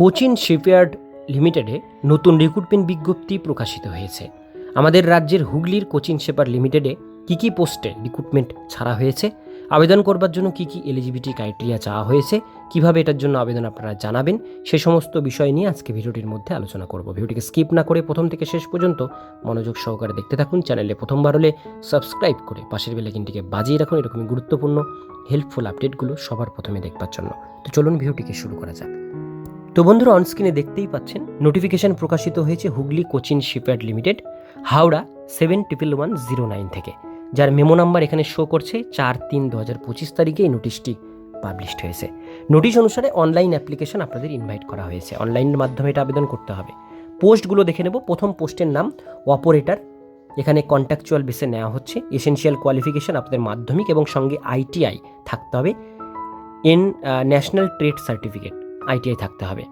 Cochin shipyard লিমিটেডে নতুন recruitment বিজ্ঞপ্তি প্রকাশিত হয়েছে। আমাদের রাজ্যের হুগলির কোচিন শেপার লিমিটেডে কী কী পোস্টে রিক্রুটমেন্ট ছাড়া হয়েছে? আবেদন করবার জন্য কী কী এলিজিবিলিটি ক্রাইটেরিয়া চাওয়া হয়েছে? কীভাবে এটার জন্য আবেদন আপনারা জানাবেন? সে সমস্ত বিষয় নিয়ে আজকে ভিডিওটির মধ্যে আলোচনা করব। ভিডিওটিকে স্কিপ না করে প্রথম থেকে শেষ পর্যন্ত মনোযোগ সহকারে দেখতে থাকুন। চ্যানেলে প্রথমবার হলে সাবস্ক্রাইব করে পাশের বেলাকিনটিকে বাজিয়ে রাখুন। এরকমই গুরুত্বপূর্ণ হেল্পফুল আপডেটগুলো সবার প্রথমে দেখবার জন্য। তো চলুন ভিডিওটিকে শুরু করা যাক। তো বন্ধুরা অনস্ক্রিনে দেখতেই পাচ্ছেন নোটিফিকেশন প্রকাশিত হয়েছে Hooghly Cochin shipyard limited, Howrah seven triple one zero nine থেকে, যার মেমো নাম্বার এখানে শো করছে চার তিন দু হাজার পঁচিশ তারিখে এই নোটিশটি পাবলিশড হয়েছে। নোটিশ অনুসারে অনলাইন অ্যাপ্লিকেশন আপনাদের ইনভাইট করা হয়েছে। অনলাইনের মাধ্যমে এটা আবেদন করতে হবে। পোস্টগুলো দেখে নেব। প্রথম পোস্টের নাম অপারেটর এখানে কন্ট্রাকচুয়াল বেসে নেওয়া হচ্ছে। এসেনশিয়াল কোয়ালিফিকেশন আপনাদের মাধ্যমিক এবং সঙ্গে আইটিআই থাকতে হবে। N national trade certificate ITI থাকতে হবে।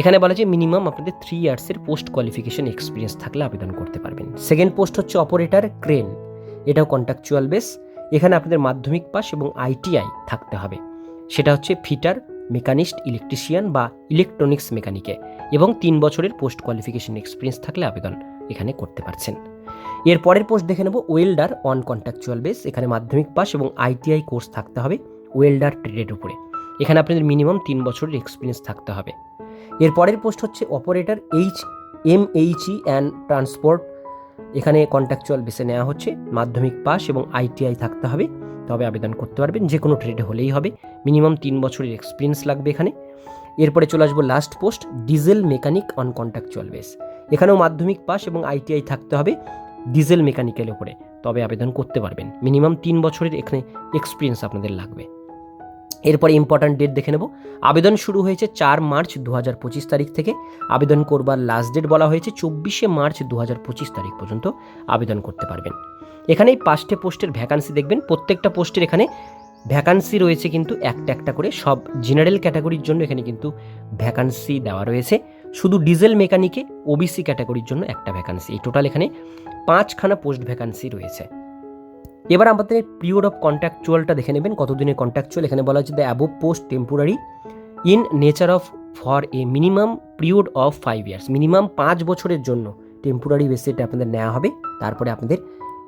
এখানে বলা যে মিনিমাম আপনাদের থ্রি ইয়ার্সের পোস্ট কোয়ালিফিকেশন এক্সপিরিয়েন্স থাকলে আবেদন করতে পারবেন। সেকেন্ড পোস্ট হচ্ছে অপারেটার ক্রেন এটাও কন্ট্রাকচুয়াল বেস এখানে আপনাদের মাধ্যমিক পাস এবং আইটিআই থাকতে হবে। সেটা হচ্ছে ফিটার মেকানিস্ট ইলেকট্রিশিয়ান বা ইলেকট্রনিক্স মেকানিকে এবং তিন বছরের পোস্ট কোয়ালিফিকেশন এক্সপিরিয়েন্স থাকলে আবেদন এখানে করতে পারছেন। এর পরের পোস্ট দেখে নেব ওয়েল্ডার অন কন্ট্রাকচুয়াল বেস এখানে মাধ্যমিক পাস এবং আইটিআই কোর্স থাকতে হবে ওয়েল্ডার ট্রেডের উপরে। এখানে আপনাদের মিনিমাম তিন বছরের এক্সপিরিয়েন্স থাকতে হবে। এর পরের পোস্ট হচ্ছে operator H M H E and transport. এখানে কন্ট্রাকচুয়াল বেসে নেওয়া হচ্ছে, মাধ্যমিক পাস এবং আইটিআই থাকতে হবে। তবে আবেদন করতে পারবেন যে কোনো ট্রেডে হলেই হবে। মিনিমাম তিন বছরের এক্সপিরিয়েন্স লাগবে এখানে। এরপরে চলে আসব last post diesel mechanic on contractual base এখানেও মাধ্যমিক পাস এবং আইটিআই থাকতে হবে ডিজেল মেকানিক্যাল উপরে। তবে আবেদন করতে পারবেন। মিনিমাম তিন বছরের এখানে এক্সপিরিয়েন্স আপনাদের লাগবে। এরপরে ইম্পর্ট্যান্ট ডেট দেখে নেব। আবেদন শুরু হয়েছে চার মার্চ দু পঁচিশ তারিখ থেকে। আবেদন করবার লাস্ট ডেট বলা হয়েছে চব্বিশে মার্চ দু পঁচিশ তারিখ পর্যন্ত আবেদন করতে পারবেন। এখানেই পাঁচটে পোস্টের ভ্যাকান্সি দেখবেন। প্রত্যেকটা পোস্টের এখানে ভ্যাকান্সি রয়েছে কিন্তু একটা একটা করে। সব জেনারেল ক্যাটাগরির জন্য এখানে কিন্তু ভ্যাকান্সি দেওয়া রয়েছে। শুধু ডিজেল মেকানিকে ওবিসি ক্যাটাগরির জন্য একটা ভ্যাকান্সি এই টোটাল এখানে পাঁচখানা পোস্ট ভ্যাকান্সি রয়েছে। এবার আমাদের পিরিয়ড অফ কন্ট্রাকচুয়ালটা দেখে নেবেন, কতদিনের কন্ট্রাকচুয়াল এখানে বলা হচ্ছে the above post temporary in nature of for a minimum period of five years minimum পাঁচ বছরের জন্য টেম্পোরারি বেসে এটা আপনাদের নেওয়া হবে, তারপরে আপনাদের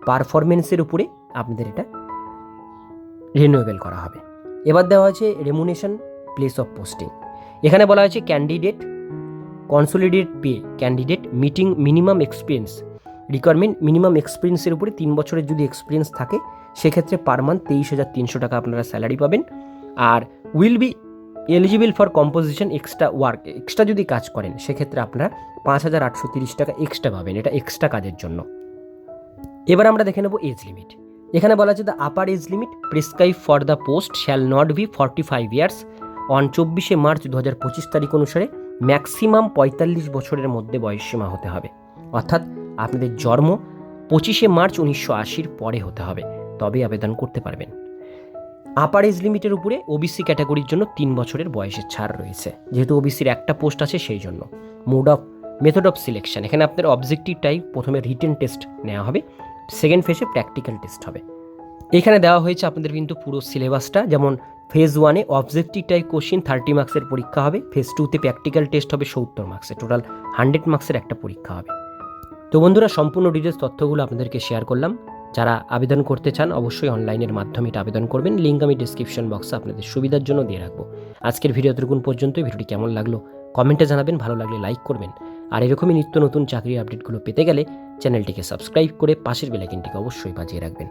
পারফরমেন্সের উপরে আপনাদের এটা রিনিউয়েবল করা হবে। এবার দেওয়া হয়েছে রেমুনেশন প্লেস অফ পোস্টিং এখানে বলা হয়েছে candidate consolidate pay candidate meeting minimum experience requirement minimum এক্সপিরিয়েন্সের উপরে তিন বছরের যদি এক্সপিরিয়েন্স থাকে, সেক্ষেত্রে পার মান্থ তেইশ হাজার তিনশো টাকা আপনারা স্যালারি পাবেন। আর will be eligible for composition extra work extra যদি কাজ করেন, সেক্ষেত্রে আপনারা পাঁচ হাজার আটশো তিরিশ টাকা এক্সট্রা পাবেন, এটা এক্সট্রা কাজের জন্য। এবার আমরা দেখে নেব এজ লিমিট এখানে বলা আছে the upper age limit prescribe for the post shall not be forty five years on চব্বিশে মার্চ দু হাজার পঁচিশ তারিখ অনুসারে ম্যাক্সিমাম পঁয়তাল্লিশ বছরের মধ্যে বয়সসীমা হতে হবে। অর্থাৎ আপনাদের জন্ম পঁচিশে মার্চ উনিশশো আশির পরে হতে হবে তবে আবেদন করতে পারবেন। আপার এজ লিমিটের উপরে ওবিসি ক্যাটাগরির জন্য তিন বছরের বয়সের ছাড় রয়েছে, যেহেতু ওবিসির একটা পোস্ট আছে সেই জন্য। Mode of method of selection এখানে আপনার অবজেক্টিভ টাইপ প্রথমে রিটেন টেস্ট নেওয়া হবে সেকেন্ড ফেজে প্র্যাকটিক্যাল টেস্ট হবে। এখানে দেওয়া হয়েছে আপনাদের কিন্তু পুরো সিলেবাসটা যেমন ফেজ ওয়ানে অবজেক্টিভ টাইপ কোশ্চিন থার্টি মার্কসের পরীক্ষা হবে ফেজ টুতে প্র্যাকটিক্যাল টেস্ট হবে সত্তর মার্কসের টোটাল হান্ড্রেড মার্কসের একটা পরীক্ষা হবে। তো বন্ধুরা, সম্পূর্ণ ডিটেলস তথ্যগুলো আপনাদেরকে শেয়ার করলাম। যারা আবেদন করতে চান, অবশ্যই অনলাইনের মাধ্যমে এটা আবেদন করবেন। লিঙ্ক আমি ডিসক্রিপশন বক্সে আপনাদের সুবিধার জন্য দিয়ে রাখব। আজকের ভিডিও এতটুকুন পর্যন্ত ভিডিওটি কেমন লাগল কমেন্টে জানাবেন। ভালো লাগলে লাইক করবেন। আর এরকমই নিত্য নতুন চাকরির আপডেটগুলো পেতে গেলে চ্যানেলটিকে সাবস্ক্রাইব করে পাশের বেলাইকিনটিকে অবশ্যই বাজিয়ে রাখবেন।